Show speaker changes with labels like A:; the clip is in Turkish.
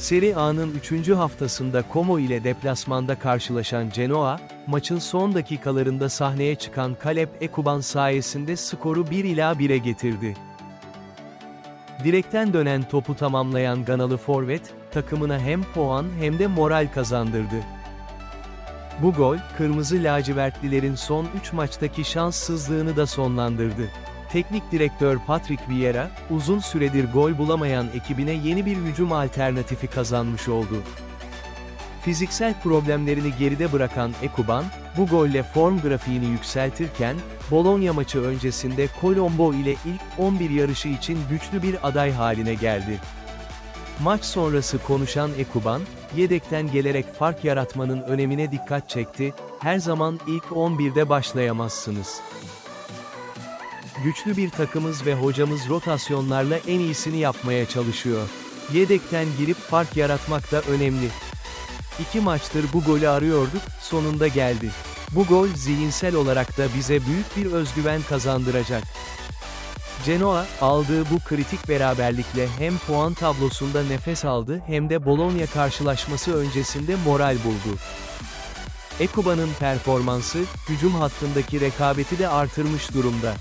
A: Serie A'nın 3. haftasında Como ile deplasmanda karşılaşan Genoa, maçın son dakikalarında sahneye çıkan Caleb Ekuban sayesinde skoru 1 ila 1'e getirdi. Direkten dönen topu tamamlayan Ganalı forvet, takımına hem puan hem de moral kazandırdı. Bu gol, Kırmızı lacivertlilerin son 3 maçtaki şanssızlığını da sonlandırdı. Teknik direktör Patrick Vieira, uzun süredir gol bulamayan ekibine yeni bir hücum alternatifi kazanmış oldu. Fiziksel problemlerini geride bırakan Ekuban, bu golle form grafiğini yükseltirken, Bologna maçı öncesinde Colombo ile ilk 11 yarışı için güçlü bir aday haline geldi. Maç sonrası konuşan Ekuban, yedekten gelerek fark yaratmanın önemine dikkat çekti, her zaman ilk 11'de başlayamazsınız. Güçlü bir takımız ve hocamız rotasyonlarla en iyisini yapmaya çalışıyor. Yedekten girip fark yaratmak da önemli. İki maçtır bu golü arıyorduk, sonunda geldi. Bu gol zihinsel olarak da bize büyük bir özgüven kazandıracak. Genoa, aldığı bu kritik beraberlikle hem puan tablosunda nefes aldı hem de Bologna karşılaşması öncesinde moral buldu. Ekuba'nın performansı, hücum hattındaki rekabeti de artırmış durumda.